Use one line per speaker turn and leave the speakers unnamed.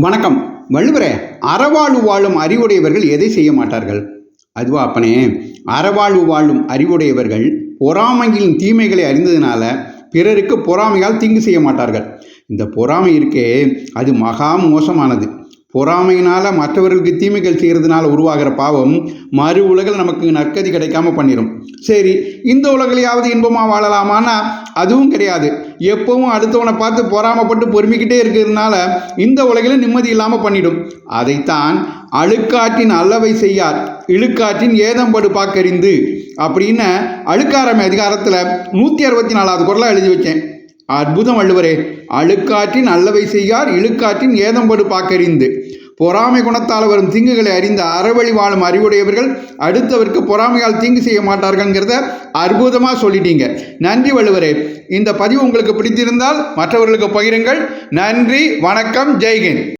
வணக்கம். வள்ளுவரே அறவாழ்வு வாழும் அறிவுடையவர்கள் எதை செய்ய மாட்டார்கள்? அதுவா அப்பனே அறவாழ்வு வாழும் அறிவுடையவர்கள் பொறாமையின் தீமைகளை அறிந்ததுனால பிறருக்கு பொறாமையால் தீங்கு செய்ய மாட்டார்கள். இந்த பொறாமை இருக்கே அது மகா மோசமானது. பொறாமையினால் மற்றவர்களுக்கு தீமைகள் செய்கிறதுனால உருவாகிற பாவம் மறு உலகில் நமக்கு நற்கதி கிடைக்காம பண்ணிடும் சரி இந்த உலகிலையாவது இன்பமாக வாழலாமான்னா அதுவும் கிடையாது. எப்பவும் அடுத்தவனை பார்த்து பொறாமப்பட்டு பொறுமிக்கிட்டே இருக்கிறதுனால இந்த உலகில் நிம்மதி இல்லாமல் பண்ணிடும். அதைத்தான் அழுக்காற்றின் அல்லவை செய்யார். இழுக்காற்றின் ஏதம்படு பாக்கறிந்து அப்படின்னு அழுக்காரமை அதிகாரத்தில் நூற்றி அறுபத்தி நாலாவது குரலாக எழுதி வச்சேன். அற்புதம் வள்ளுவரே அழுக்காற்றின் அல்லவை செய்யார் இழுக்காற்றின் ஏதம்படு பாக்கறிந்து. பொறாமை குணத்தால் வரும் தீங்குகளை அறிந்த அறவழி வாழும் அறிவுடையவர்கள் அடுத்தவருக்கு பொறாமையால் தீங்கு செய்ய மாட்டார்கள்ங்கிறத அற்புதமாக சொல்லிட்டீங்க. நன்றி வள்ளுவரே. இந்த பதிவு உங்களுக்கு பிடித்திருந்தால் மற்றவர்களுக்கு பகிருங்கள். நன்றி வணக்கம் ஜெய்ஹிந்த்.